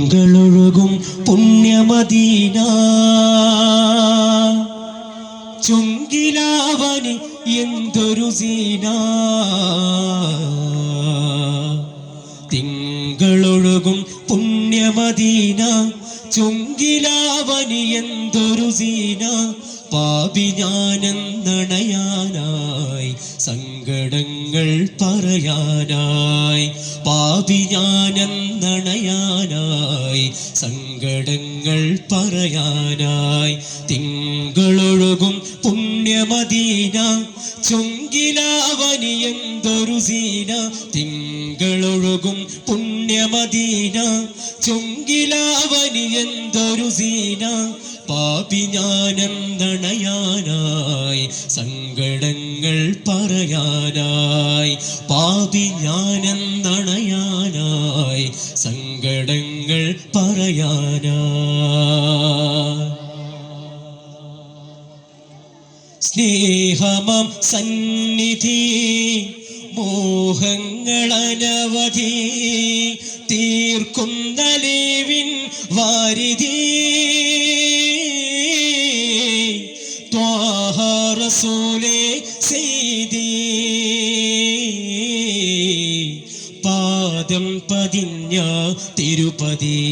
ങ്ങളൊഴുകും പുണ്യമദീന. ചുങ്കിലാവനി എന്തൊരു സീന. തിങ്കളൊഴുകും പുണ്യമദീന. ചുങ്കിലാവനി എന്തൊരു സീന. പാപി ഞാനെന്നണയാനായി സങ്കടങ്ങൾ പറയാനായി. പാപി ഞാനെന്നണയാനായി സങ്കടങ്ങൾ പറയാനായി. തിങ്കളൊഴുകും പുണ്യമദീന ചുങ്കിലാവനി എന്തൊരു സീന. തിങ്കളൊഴുകും പുണ്യമദീന ചുങ്കിലാവനി എന്തൊരു സീന. പാപി ഞാനെന്നണയാനായി സങ്കടങ്ങൾ പറയാനായി പാപി ഞാനെന്നണയാനായി സങ്കടങ്ങൾ പറയാനായി. സ്നേഹമം സന്നിധി മോഹങ്ങളനവധി പാദം പതിഞ്ഞ തിരുപതി.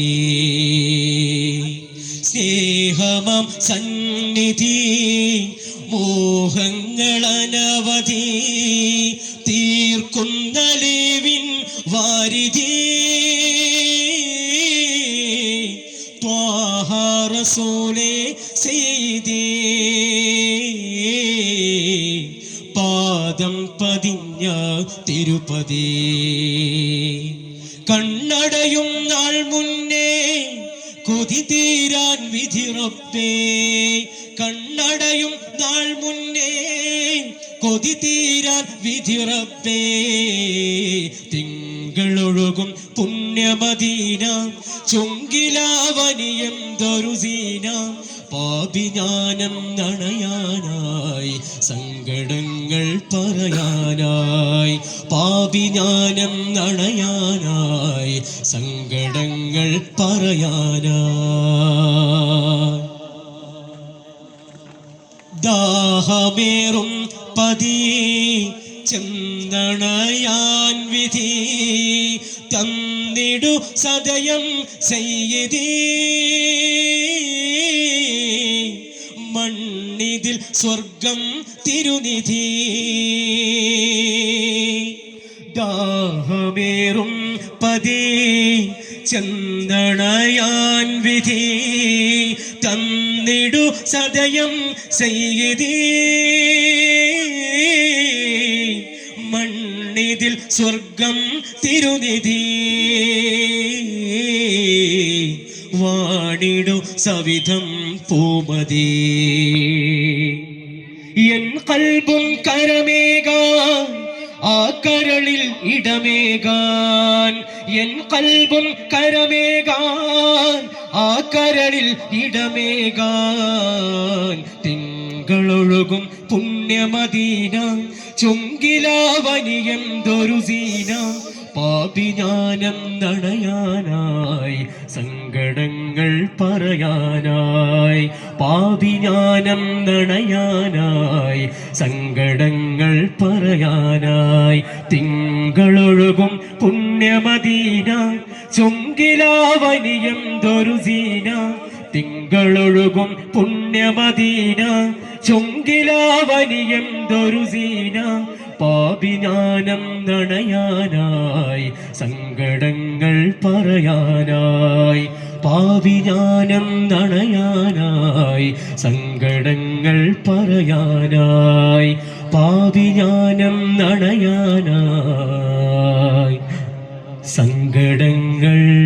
സ്നേഹമം സന്നിധി മോഹങ്ങളനവധി തീർക്കുന്നലേവിൻ വാരിധി. ത്വാഹാരസോലെ സെയ്തി. പാദം പതിഞ്ഞ തിരുപതി കണ്ണടയും നാൾ മുന്നേ കൊതി തീരാൻ വിധി റബ്ബേ കണ്ണടയും നാൾ മുന്നേ കൊതി തീരാൻ വിധി റബ്ബേ തിങ്കളൊഴുകും പുണ്യമദീന ചുങ്കിലാവനിയെന്തൊരു സീന പാപിജ്ഞാനം നണയാനായി സങ്കടങ്ങൾ പറയാനായി പാപിജ്ഞാനം നണയാനായി സങ്കടങ്ങൾ പറയാനായി. ദാഹമേറും പതി ചെന്തണയാൻ വിധി തന്നിടു സദയം ചെയ്യതി മണ്ണിതിൽ സ്വർഗം തിരുനിധി. ദാഹമേറും പതി ചന്ദണയാൻ വിധി. തന്നിടു സദയം ചെയ്യതി മണ്ണിതിൽ സ്വർഗം തിരുനിധി. വാണിടു സവിധം പൂമതി. എൻ കൽബും കരമേകാൻ ആ കരളിൽ ഇടമേകാൻ. എൻ കൽബും കരമേകാൻ ആ കരളിൽ ഇടമേകാൻ. തിങ്കളൊഴുകും പുണ്യമദീന. ചുങ്കിലാവനിയെന്തൊരു സീന. പാപിജ്ഞാനം നടയാനായി സങ്കടങ്ങൾ പറയാനായി. പാപിജ്ഞാനം നടയാനായി സങ്കടങ്ങൾ പറയാനായി. തിങ്കളൊഴുകും പുണ്യമദീന. ചുങ്കിലാവനിയെന്തൊരു സീന. തിങ്കളൊഴുകും പുണ്യമദീന. ചുങ്കിലാവനിയെന്തൊരു സീന. പാപിജ്ഞാനം നണയാനായി സങ്കടങ്ങൾ പറയാനായി. പാപിജ്ഞാനം നണയാനായി സങ്കടങ്ങൾ പറയാനായി. പാപിജ്ഞാനം നണയാനായി സങ്കടങ്ങൾ